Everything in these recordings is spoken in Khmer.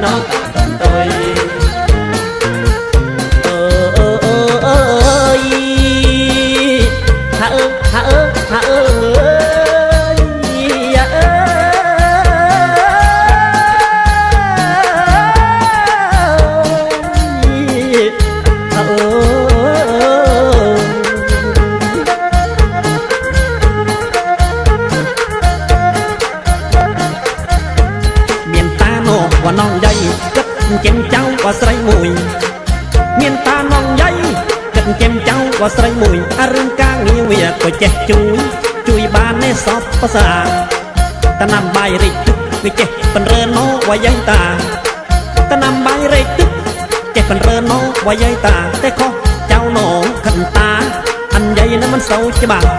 no មកនងយាយគិតចិញ្ចៅក៏ស្រីមួយ មានតានងយាយគិតចិញ្ចៅក៏ស្រីមួយរឿងការងារវាក៏ចេះជួយជួយបាននេះសពប្រសាតណាំបាយរេកទឹកវាចេះបន្រើណោវាយាយតាតណាំបាយរេកទឹកចេះបន្រើណោវាយាយតាតែខុសចៅណោខិនតាអញយាយនឹងមិនសូវច្បាស់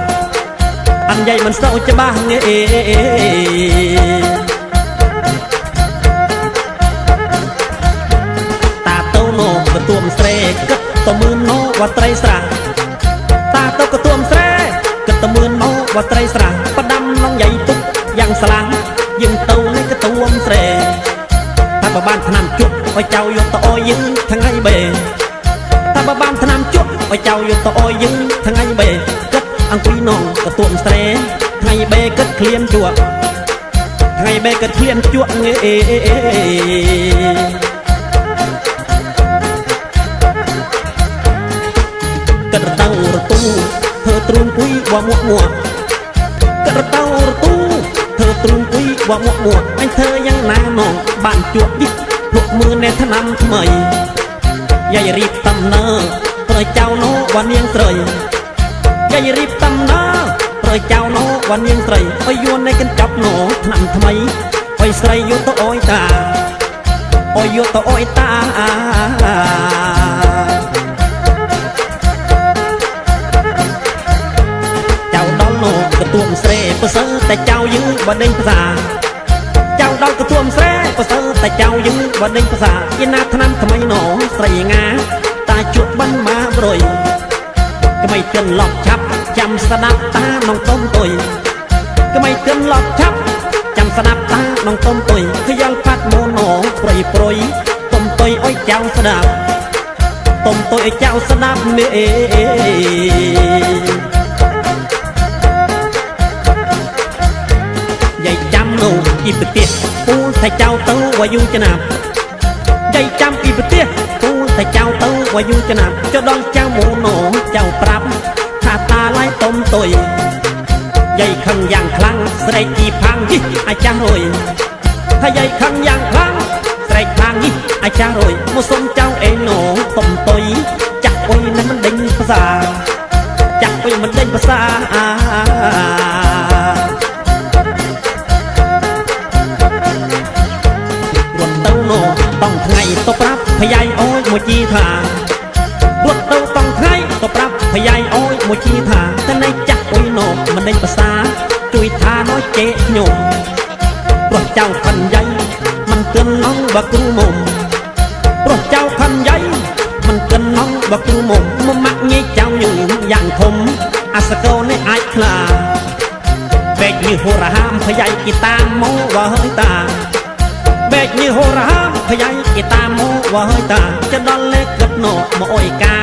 អញយាយមិនសូវច្បាស់នេះ ទួមស្រែគិតទៅមើលណូវត្រីស្រះតាទៅកទួមស្រែគិតទៅមើលណូវត្រីស្រះផ្ដាំនងໃຫญ่ទុកយ៉ាងស្លាំងយើងទៅនេះកទួមស្រែតែបើបានឆ្នាំជក់ឲ្យចៅយកទៅអោយយើងថ្ងៃបេតែបើបានឆ្នាំជក់ឲ្យចៅយកទៅអោយយើងថ្ងៃបេគិតអង្គុយនងកទួមស្រែថ្ងៃបេគិតឃ្លានជក់ថ្ងៃបេគិតឃ្លានជក់ងេ កិតរតៅរទូធ្វើទ្រូងគួយបមួកមួកកិតរតៅរទូធ្វើទ្រូងគួយបមួកមួកអញធ្វើយ៉ាងណាមកបានជួបយិះភ្លុកមើលនៅឆ្នាំថ្មីយាយរៀបតំណើប្រយចៅណូវ៉ានាងស្រីយាយរៀបតំណើប្រយចៅណូវ៉ានាងស្រីអើយយួននៅកញ្ចប់ណូឆ្នាំថ្មីអើយស្រីយកទៅអើយតាអើយយកទៅអើយតា កទួមស្រែប្រសើរតែចៅយើងបើដេញភាសាចៅដល់កទួមស្រែប្រសើរតែចៅយើងបើដេញភាសាឯណាឆ្នាំថ្មីណោស្រីងាតាជក់បិណ្ឌមកប្រុយក្មៃទិនឡប់ឆាប់ចាំស្ដាប់តានងតុំទុយក្មៃទិនឡប់ឆាប់ចាំស្ដាប់តានងតុំទុយខ្យល់ផាត់ម៉ូណូប្រុយប្រុយតុំទុយអុយចៅស្ដាប់តុំទុយឲ្យចៅស្ដាប់មេ នោះអ៊ីប្រទេសពូលតែចៅទៅវាយូឆ្នាំយាយចាំអ៊ីប្រទេសពូលតែចៅទៅវាយូឆ្នាំចុះដល់ចៅមូណូចៅប្រាប់ថាតាឡៃតុំទុយយាយខឹងយ៉ាងខ្លាំងស្រែកជីផាំងយិអាចាស់រុយថាយាយខឹងយ៉ាងខ្លាំងស្រែកផាំងយិអាចាស់រុយមកសុំចៅអេណូតុំទុយចាក់អុយនឹងមិនដេញភាសាចាក់អុយមិនដេញភាសារ ต้องថ្ងៃទៅប្រាប់ភយាយអើយមួយជីថារត់ទៅต้องថ្ងៃទៅប្រាប់ភយាយអើយមួយជីថាតែនៃចាស់អុយនោះមិនដេញភាសាជួយថានោះជេខ្ញុំព្រោះចៅខិនយាយមិនគិននងបើគ្រូមុំព្រោះចៅខិនយាយមិនគិននងបើគ្រូមុំមកម៉ាក់ញីចៅញងយ៉ាងធំអាសកោនេះអាចខ្លា បែកនេះហូរហាមភយាយគីតាមកបើហើយតា បែ កនេះហូរហាមភយាយគេតាមមកវ៉ហើយតាចដល់លេខគិតណោមកអុយកា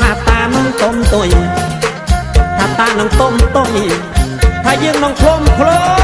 ថាតានឹងតុំតុយថាតានឹងតុំតុយថាយើងនឹងឃ្លុំឃ្លោ